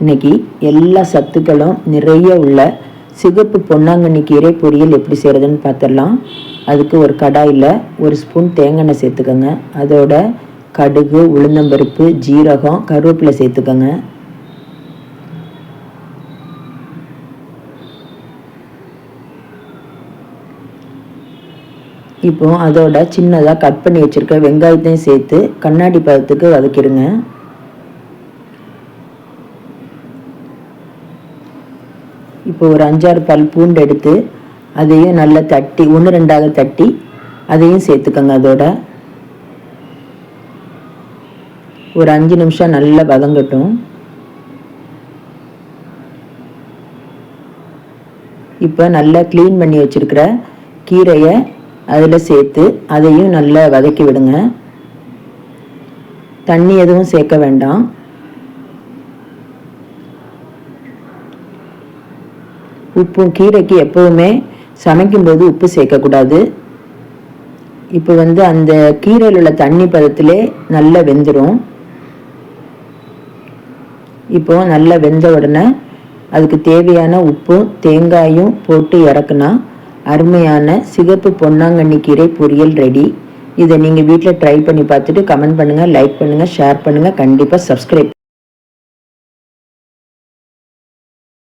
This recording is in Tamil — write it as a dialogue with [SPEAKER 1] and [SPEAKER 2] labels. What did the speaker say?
[SPEAKER 1] இன்னைக்கு எல்லா சத்துக்களும் நிறைய உள்ள சிகப்பு பொன்னாங்கண்ணி கீரை பொரியல் எப்படி செய்கிறதுன்னு பார்த்துடலாம் அதுக்கு ஒரு கடாயில் ஒரு ஸ்பூன் தேங்காய் எண்ணெய் சேர்த்துக்கோங்க. அதோட கடுகு உளுந்தம்பருப்பு ஜீரகம் கருவேப்பிலை சேர்த்துக்கோங்க. இப்போ அதோட சின்னதாக கட் பண்ணி வச்சுருக்க வெங்காயத்தையும் சேர்த்து கண்ணாடி பதத்துக்கு வதக்கிடுங்க. இப்போ ஒரு அஞ்சாறு பல் பூண்டு எடுத்து அதையும் நல்லா தட்டி ஒன்று ரெண்டாக தட்டி அதையும் சேர்த்துக்கோங்க அதோட. ஒரு அஞ்சு நிமிஷம் நல்லா வதங்கட்டும். இப்போ நல்லா க்ளீன் பண்ணி வச்சுருக்கிற கீரையை அதில் சேர்த்து அதையும் நல்லா வதக்கி விடுங்க. தண்ணி எதுவும் சேர்க்க வேண்டாம். உப்பும் கீரைக்கு எப்போவுமே சமைக்கும்போது உப்பு சேர்க்கக்கூடாது. இப்போ வந்து அந்த கீரையில் உள்ள தண்ணி பதத்திலே நல்லா வெந்துடும் இப்போ நல்லா வெந்த உடனே அதுக்கு தேவையான உப்பும் தேங்காயும் போட்டு இறக்குனா அருமையான சிகப்பு பொன்னாங்கண்ணி கீரை பொரியல் ரெடி. இதை நீங்கள் வீட்டில் ட்ரை பண்ணி பார்த்துட்டு கமெண்ட் பண்ணுங்கள் லைக் பண்ணுங்கள் ஷேர் பண்ணுங்கள் கண்டிப்பாக சப்ஸ்கிரைப்